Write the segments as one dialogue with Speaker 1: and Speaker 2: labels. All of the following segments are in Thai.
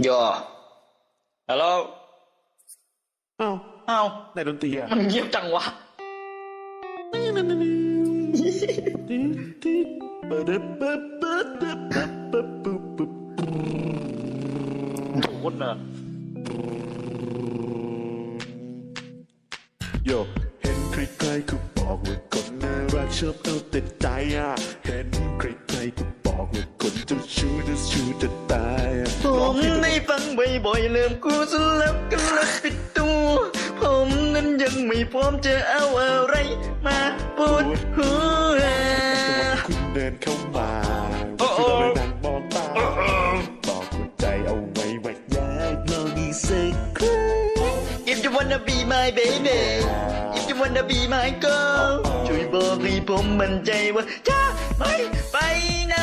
Speaker 1: โยฮัลโหล
Speaker 2: อ้าว
Speaker 1: เอ้า
Speaker 2: ในดนตรีอะ
Speaker 1: มันเงียบจังวะโดนอะ
Speaker 2: โยเห็นใครๆก็บอกว่าคนน่ารักชอบเอาแต่ใจอะ
Speaker 1: ฟังบ่อยๆเริ่มกูสลับกันลักปิดตัวผมนั้นยังไม่พร้อมจะเอาอะไรมาปวดหัว
Speaker 2: คุณเดินเข้ามา
Speaker 1: โอ้โอ้
Speaker 2: คุณเลยนั่งมองตาบอกหัวใจเอาไว้ว่าอยากลองอีกสักครั้ง
Speaker 1: If you wanna be my baby If you wanna be my girl ช่วยบอกให้ผมมั่นใจว่าจะไม่ไปไหน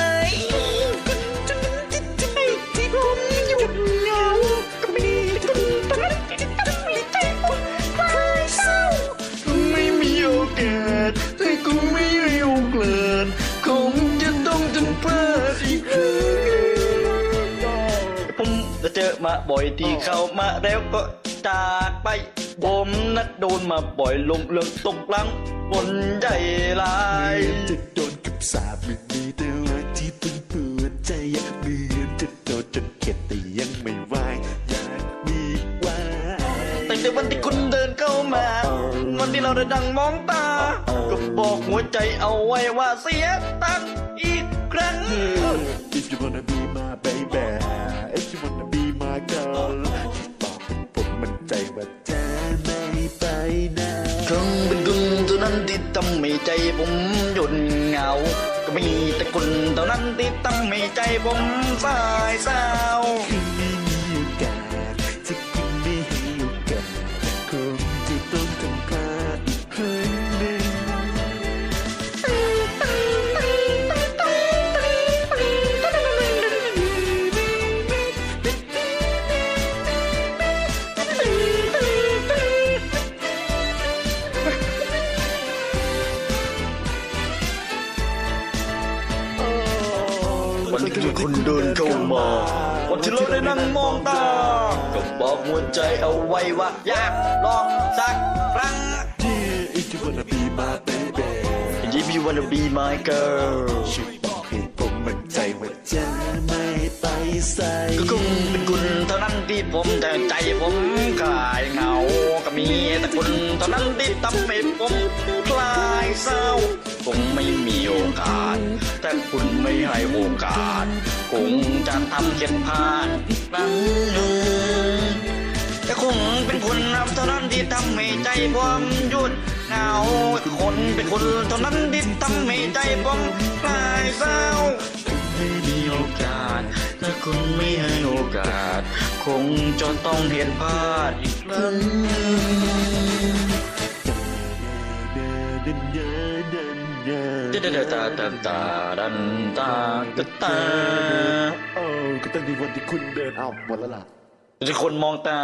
Speaker 1: มาบ่อยที่เข้ามาแล้วก็จากไป ผมนัดโดนมาบ่อยลงเรื่องตกหลังบนใจลา
Speaker 2: เห
Speaker 1: ย
Speaker 2: มือนจะโดนกับสาบไม่มีแต่ว่าที่ตึงปวดใจอยากเหมือนจะโดนจนเข็ดแต่ยังไม่ไหวอยากมีไว้
Speaker 1: ตั้งแต่วันที่คุณเดินเข้ามาวันที่เราได้ดังมองตา ก็บอกหัวใจเอาไว้ว่าเสียตังค์อีกครั้ง
Speaker 2: If you wanna be my baby ผมห
Speaker 1: ยุดเหงา ก็มีแต่คุณเท่านั้นที่ทำให้ใจผมสายเศร้า วันที่คุณเดินเข้ามาวันที่เราได้นั่งมองตาก็บอกหัวใจเอาไว้ว่า อยากลองสักครั้ง
Speaker 2: Yeah if you wanna be my baby
Speaker 1: If you wanna be my girl
Speaker 2: ช่วยบอกให้ผมมั่นใจว่าจะไม่ไปใส่
Speaker 1: ก็คงเป็นคุณเท่านั้นที่ผมแต่ใจผมคลายเหงาก็มีแต่คุณเท่านั้นที่ทำให้ผมคลายเศร้า งไม่มีโอกาสแต่คุณไม่ให้โอกาส คงจะทำเขียนพลาดอีกครั้งหนึ่งแต่คงเป็นคุณเท่านั้นที่ทำให้ใจผมหยุดเหงาคนเป็นคุณเท่านั้นที่ทำให้ใจผมคลายเศร้าไม่มีโอกาส ถ้าคุณไม่ให้โอกาส คงจะต้องเห็นพลาดอีกครั้ง เดดเดดตาตาตาดันตาตาตา
Speaker 2: โอ้ก็ตั้งแต่วันที่คุณเดินเอาหมดแล้วล่ะ
Speaker 1: จะคนมองตา